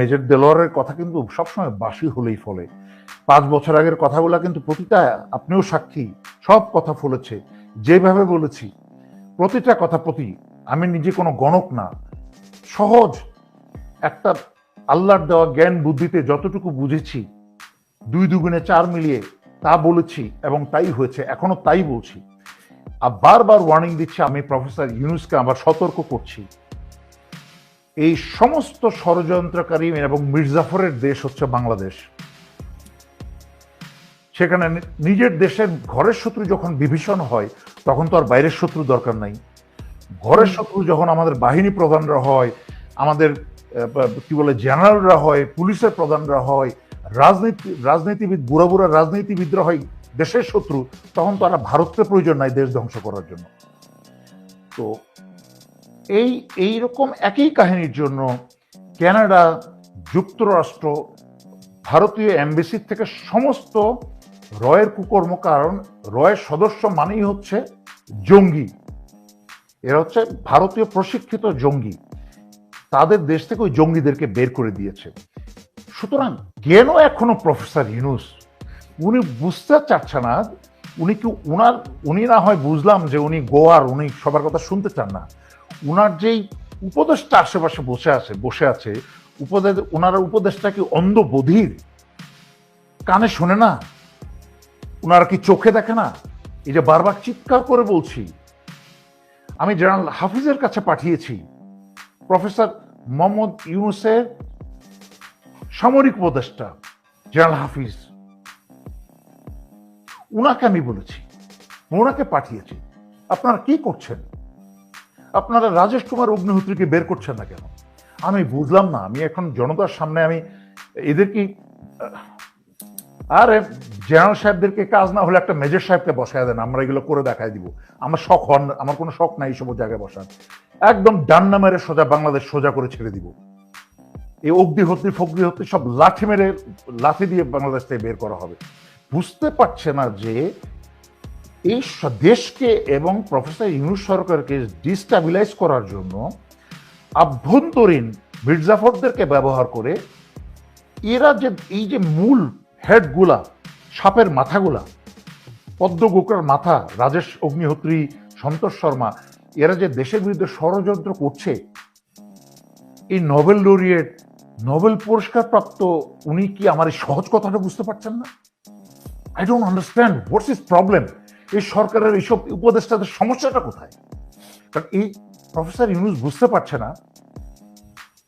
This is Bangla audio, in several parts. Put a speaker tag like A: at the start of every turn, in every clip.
A: মেজর দেলোয়ারের কথা কিন্তু সবসময় বাসি হলেই ফলে। পাঁচ বছর আগের কথাগুলো কিন্তু প্রতিটা আপনিও সাক্ষী, সব কথা ফলেছে। যেভাবে বলেছি, প্রতিটা কথা প্রতি আমি নিজে কোনো গণক না। সহজ একটা আল্লাহর দেওয়া জ্ঞান বুদ্ধিতে যতটুকু বুঝেছি, দুই দুগুণে চার মিলিয়ে তা বলেছি এবং তাই হয়েছে, এখনও তাই বলছি। আর বারবার ওয়ার্নিং দিচ্ছি, আমি প্রফেসর ইউনুসকে আবার সতর্ক করছি। এই সমস্ত ষড়যন্ত্রকারী এবং মির্জাফরের দেশ হচ্ছে বাংলাদেশ। সেখানে নিজের দেশের ঘরের শত্রু যখন বিভীষণ হয় তখন তো আর বাইরের শত্রু দরকার নাই। ঘরের শত্রু যখন আমাদের বাহিনী প্রধানরা হয় আমাদের কি বলে জেনারেলরা হয় পুলিশের প্রধানরা হয় রাজনীতি রাজনীতিবিদ বুড়া বুড়া রাজনীতিবিদরা হয় দেশের শত্রু তখন তো আর ভারতকে প্রয়োজন নাই দেশ ধ্বংস করার জন্য। তো এই এই রকম একই কাহিনীর জন্য কানাডা যুক্তরাষ্ট্র, ভারতীয় এমবেসির থেকে সমস্ত রয়ের কুকর্ম কারণ রয়ের সদস্য মানেই হচ্ছে জঙ্গি। এরা হচ্ছে ভারতীয় প্রশিক্ষিত জঙ্গি। তাদের দেশ থেকে ওই জঙ্গিদেরকে বের করে দিয়েছে। সুতরাং কেন এখনও প্রফেসর ইউনুস? উনি বুঝতে চাচ্ছে না। উনি কি উনার, উনি না হয় বুঝলাম যে উনি গোয়ার, উনি সবার কথা শুনতে চান না। উনার যেই উপদেশটা আশেপাশে বসে আছে বসে আছে, উপদেশ ওনার উপদেশটা কি অন্ধ বধির কানে শোনে না? ওনারা কি চোখে দেখে না? এই যে বারবার চিৎকার করে বলছি, আমি জেনারেল হাফিজের কাছে পাঠিয়েছি, প্রফেসর মোহাম্মদ ইউনুসের সামরিক উপদেষ্টা, জেনারেল হাফিজ। উনাকে আমি বলেছি ওনাকে পাঠিয়েছি। আপনারা কি করছেন? আপনারা রাজেশ কুমার অগ্নিহোত্রীকে বের করছেন না কেন? আমি বুঝলাম না, আমি এখন জনতার সামনে আমি, এদের কি, আরে জেনারেল সাহেবদেরকে কাজ না হলে একটা মেজর সাহেবকে বসায় দেন, আমরা এগুলো করে দেখাই দিব। আমার শখ হন, আমার কোনো শখ নাই এইসব জায়গায় বসান একদম ডান্না মেরে সোজা বাংলাদেশ সোজা করে ছেড়ে দিব। এই অগ্নিহোত্রী, ফগ্নিহোত্রী সব লাঠি মেরে, লাঠি দিয়ে বাংলাদেশ থেকে বের করা হবে। বুঝতে পারছে না যে এই দেশকে এবং প্রফেসর ইউনুস সরকারকে ডিস্টাবিলাইজ করার জন্য আভ্যন্তরীণ মির্জাফরদেরকে ব্যবহার করে এরা যে, এই যে মূল হেডগুলা সাপের মাথাগুলা পদ্মগোকরার মাথা, রাজেশ অগ্নিহোত্রী, সন্তোষ শর্মা, এরা যে দেশের বিরুদ্ধে ষড়যন্ত্র করছে, এই নোবেল লরিয়েট নোবেল পুরস্কার প্রাপ্ত উনি কি আমার এই সহজ কথাটা বুঝতে পারছেন না? I don't understand what's is problem এই সরকারের এইসব উপদেষ্টাদের সমস্যাটা কোথায়? কারণ এই প্রফেসর ইউনুস বুঝতে পারছে না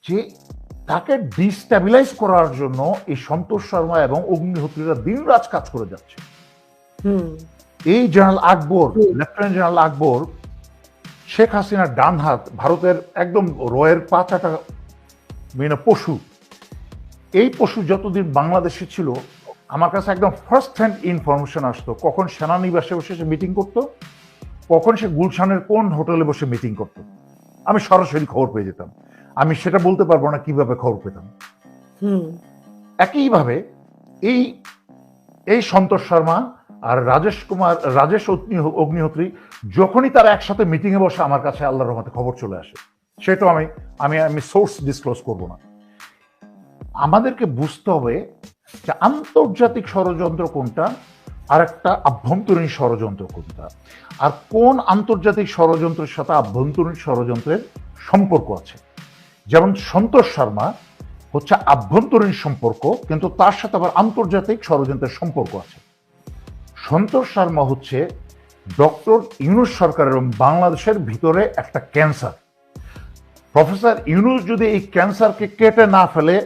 A: যে তাকে ডিস্ট্যাবিলাইজ করার জন্য এই সন্তোষ শর্মা এবং অগ্নিহোত্রীরা দিন রাত কাজ করে যাচ্ছে।
B: হুম।
A: এই general Akbar. Lieutenant general Akbar Sheikh হাসিনার ডান হাত ভারতের একদম রয়ের পাঁচাটা মানে পশু। এই পশু যতদিন বাংলাদেশে ছিল আমার কাছে একদম ফার্স্ট হ্যান্ড ইনফরমেশন আসতো। কখন সেনানিবাসে বসে সে মিটিং করতো কখন সে গুলশানের কোন হোটেলে বসে মিটিং করতো। আমি সরাসরি খবর পেয়ে যেতাম। আমি সেটা বলতে পারব না কীভাবে খবর পেতাম।
B: হুম।
A: একইভাবে এই এই সন্তোষ শর্মা আর রাজেশ কুমার রাজেশ অগ্নি- অগ্নিহোত্রী যখনই তারা একসাথে মিটিংয়ে বসে আমার কাছে আল্লাহর রহমতে খবর চলে আসে। সেটা আমি আমি আমি সোর্স ডিসক্লোজ করব না। আমাদেরকে বুঝতে হবে যে আন্তর্জাতিক ষড়যন্ত্র কোনটা? আর একটা আভ্যন্তরীণ ষড়যন্ত্র কোনটা? আর কোন আন্তর্জাতিক ষড়যন্ত্রের সাথে আভ্যন্তরীণ ষড়যন্ত্রের সম্পর্ক আছে? যেমন সন্তোষ শর্মা হচ্ছে আভ্যন্তরীণ সম্পর্ক, কিন্তু তার সাথে আবার আন্তর্জাতিক ষড়যন্ত্রের সম্পর্ক আছে। সন্তোষ শর্মা হচ্ছে ডক্টর ইউনুস সরকার এবং বাংলাদেশের ভিতরে একটা ক্যান্সার। প্রফেসর ইউনুস যদি এই ক্যান্সারকে কেটে না ফেলে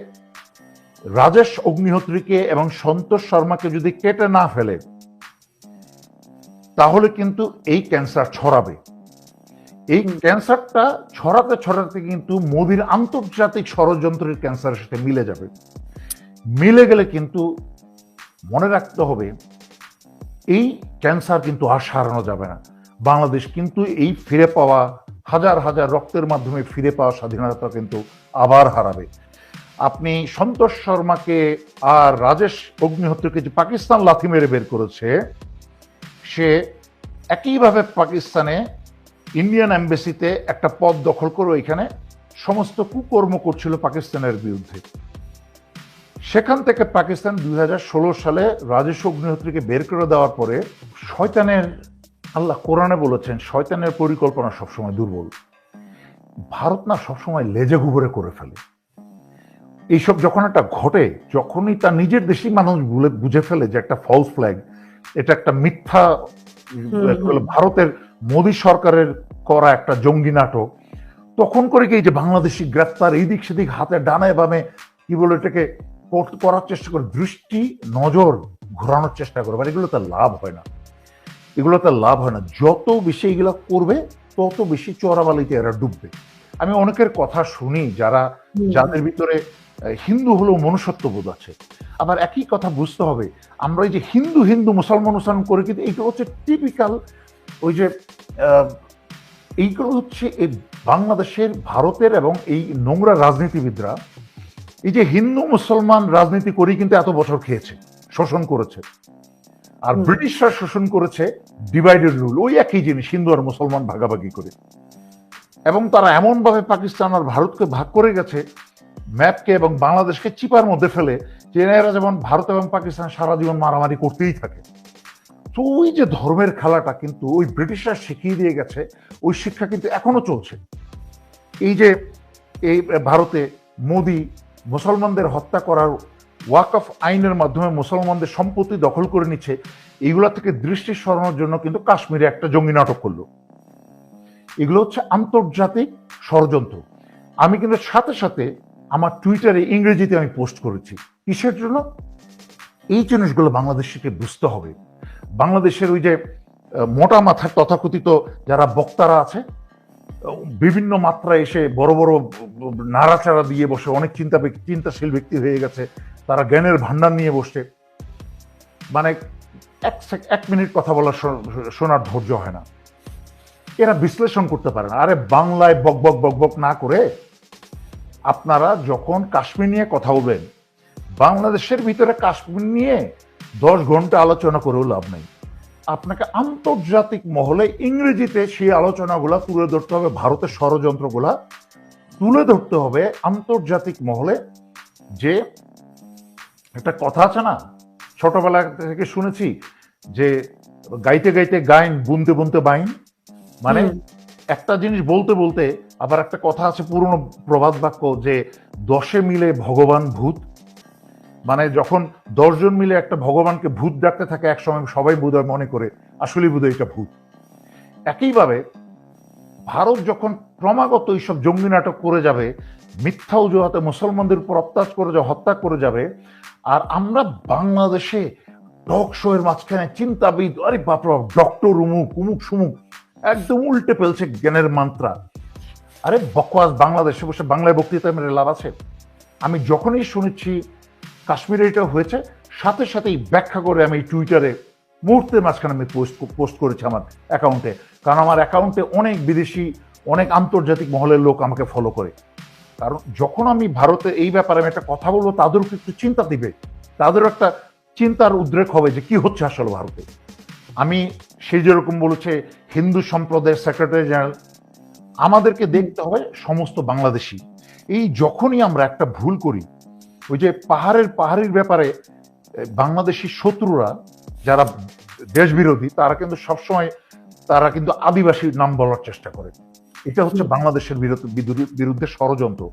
A: রাজেশ অগ্নিহোত্রীকে এবং সন্তোষ শর্মাকে যদি কেটে না ফেলে তাহলে কিন্তু এই ক্যান্সার ছড়াবে। এই ক্যান্সারটা ছড়াতে ছড়াতে কিন্তু মোদির আন্তর্জাতিক ষড়যন্ত্রের ক্যান্সারের সাথে মিলে যাবে। মিলে গেলে কিন্তু মনে রাখতে হবে এই ক্যান্সার কিন্তু আর সারানো যাবে না। বাংলাদেশ কিন্তু এই ফিরে পাওয়া হাজার হাজার রক্তের মাধ্যমে ফিরে পাওয়া স্বাধীনতা কিন্তু আবার হারাবে। আপনি সন্তোষ শর্মাকে আর রাজেশ অগ্নিহোত্রীকে যে পাকিস্তান লাথি মেরে বের করেছে, সে একইভাবে পাকিস্তানে ইন্ডিয়ান এম্বাসিতে একটা পদ দখল করে এখানে সমস্ত কুকর্ম করছিল পাকিস্তানের বিরুদ্ধে। সেখান থেকে পাকিস্তান দুই হাজার ষোলো সালে রাজেশ অগ্নিহোত্রীকে বের করে দেওয়ার পরে শয়তানের, আল্লাহ কোরআনে বলেছেন, শয়তানের পরিকল্পনা সবসময় দুর্বল। ভারত না সবসময় লেজে গুবরে করে ফেলে। এইসব যখন একটা ঘটে যখনই তার নিজের দেশি মানুষ বুঝে ফেলে যে একটা ফলস ফ্ল্যাগ এটা একটা মিথ্যা ভারতের মোদী সরকারের করা একটা জঙ্গি নাটক তখন করে কি যে বাংলাদেশি গ্রেপ্তার এই দিক সেদিক হাতে ডানে বামে কি বলে এটাকে করার চেষ্টা করে দৃষ্টি নজর ঘোরানোর চেষ্টা করে মানে এগুলো তার লাভ হয় না। এগুলো তার লাভ হয় না। যত বেশি এগুলো করবে তত বেশি চোরাবালিতে এরা ডুববে। আমি অনেকের কথা শুনি যারা যাদের ভিতরে হিন্দু হলেও মনুষ্যত্ব বোধ আছে। আবার একই কথা বুঝতে হবে আমরা এই যে হিন্দু হিন্দু মুসলমান মুসলমান করে কিন্তু এইগুলো হচ্ছে টিপিক্যাল ওই যে এইগুলো হচ্ছে এই বাংলাদেশের ভারতের এবং এই নোংরা রাজনীতিবিদরা এই যে হিন্দু মুসলমান রাজনীতি করেই কিন্তু এত বছর খেয়েছে শোষণ করেছে। আর ব্রিটিশরা শোষণ করেছে ডিভাইডেড রুল ওই একই জিনিস হিন্দু আর মুসলমান ভাগাভাগি করে। এবং তারা এমনভাবে পাকিস্তান আর ভারতকে ভাগ করে গেছে ম্যাপকে এবং বাংলাদেশকে চিপার মধ্যে ফেলে এরা যেমন ভারত এবং পাকিস্তান সারা জীবন মারামারি করতেই থাকে। তো ওই যে ধর্মের খেলাটা কিন্তু ওই ব্রিটিশরা শিখিয়ে দিয়ে গেছে, ওই শিক্ষা কিন্তু এখনও চলছে। এই যে এই ভারতে মোদি মুসলমানদের হত্যা করার ওয়াকফ আইনের মাধ্যমে মুসলমানদের সম্পত্তি দখল করে নিচ্ছে, এইগুলা থেকে দৃষ্টি সরানোর জন্য কিন্তু কাশ্মীরে একটা জঙ্গি নাটক করল। এগুলো হচ্ছে আন্তর্জাতিক ষড়যন্ত্র। আমি কিন্তু সাথে সাথে আমার টুইটারে ইংরেজিতে আমি পোস্ট করেছি। কিসের জন্য? এই জিনিসগুলো বাংলাদেশকে বুঝতে হবে। বাংলাদেশের ওই যে মোটা মাথার তথাকথিত যারা বক্তারা আছে বিভিন্ন মাত্রায় এসে বড় বড় নাড়াচাড়া দিয়ে বসে, অনেক চিন্তা চিন্তাশীল ব্যক্তি হয়ে গেছে, তারা জ্ঞানের ভান্ডার নিয়ে বসে মানে এক এক মিনিট কথা বলার শোনার ধৈর্য হয় না। এরা বিশ্লেষণ করতে পারে না। আরে বাংলায় বক বক বক বক না করে আপনারা যখন কাশ্মীর নিয়ে কথা বলবেন বাংলাদেশের ভিতরে কাশ্মীর নিয়ে দশ ঘণ্টা আলোচনা করেও লাভ নেই। আপনাকে আন্তর্জাতিক মহলে ইংরেজিতে সেই আলোচনাগুলা তুলে ধরতে হবে ভারতের ষড়যন্ত্রগুলা তুলে ধরতে হবে আন্তর্জাতিক মহলে। যে একটা কথা আছে না ছোটবেলা থেকে শুনেছি যে গাইতে গাইতে গাইন বুনতে বুনতে বাইন। মানে একটা জিনিস বলতে বলতে আবার একটা কথা আছে, পুরনো প্রবাদ বাক্য যে দশে মিলে ভগবান ভূত। মানে যখন দশজন মিলে একটা ভগবানকে ভূত ডাকতে থাকে, একসময় সবাই বোধহয় মনে করে আসলে বোধহয় এটা ভূত। একইভাবে ভারত যখন ক্রমাগত এইসব জঙ্গি নাটক করে যাবে, মিথ্যা অজুহাতে মুসলমানদের উপর অত্যাচার করে যাবে, হত্যা করে যাবে, আর আমরা বাংলাদেশে টক শো এর মাঝখানে চিন্তাবিদ, আরে বাপরা ডক্টর উমুক উমুক সুমুক, একদম উল্টে ফেলছে জ্ঞানের মাত্রা আরে বকওয়াস বাংলাদেশে বসে বাংলায় বক্তৃতা মেরে লাভ আছে? আমি যখনই শুনেছি কাশ্মীরে এটা হয়েছে, সাথে সাথেই ব্যাখ্যা করে আমি টুইটারে মুহূর্তের মাঝখানে আমি পোস্ট পোস্ট করেছি আমার অ্যাকাউন্টে। কারণ আমার অ্যাকাউন্টে অনেক বিদেশি, অনেক আন্তর্জাতিক মহলের লোক আমাকে ফলো করে। কারণ যখন আমি ভারতে এই ব্যাপারে আমি একটা কথা বলব, তাদেরও একটু চিন্তা দিবে? তাদেরও একটা চিন্তার উদ্রেক হবে যে কি হচ্ছে আসলে ভারতে। আমি সেই যেরকম বলেছে হিন্দু সম্প্রদায়ের সেক্রেটারি জেনারেল আমাদেরকে দেখতে হবে সমস্ত বাংলাদেশি। এই যখনই আমরা একটা ভুল করি ওই যে পাহাড়ের পাহাড়ির ব্যাপারে বাংলাদেশি শত্রুরা যারা দেশ বিরোধী তারা কিন্তু সবসময় তারা কিন্তু আদিবাসীর নাম বলার চেষ্টা করে। এটা হচ্ছে বাংলাদেশের বিরুদ্ধে বিরুদ্ধে ষড়যন্ত্র।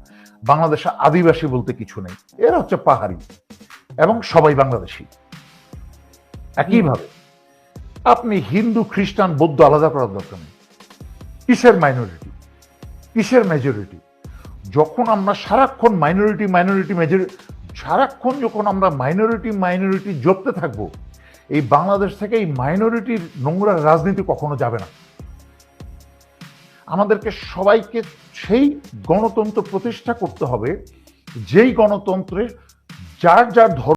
A: বাংলাদেশে আদিবাসী বলতে কিছু নেই। এরা হচ্ছে পাহাড়ি এবং সবাই বাংলাদেশি। একইভাবে আপনি হিন্দু খ্রিস্টান বৌদ্ধ আলাদা করার দরকার নেই। কিসের মাইনরিটি কিসের মেজরিটি যখন আমরা সারাক্ষণ মাইনরিটি মাইনরিটি মেজরিটি সারাক্ষণ যখন আমরা মাইনরিটি মাইনরিটি জপতে থাকব, এই বাংলাদেশ থেকে এই মাইনরিটির নোংরা রাজনীতি কখনো যাবে না। আমাদেরকে সবাইকে সেই গণতন্ত্র প্রতিষ্ঠা করতে হবে, যেই গণতন্ত্রের যার যার ধর্ম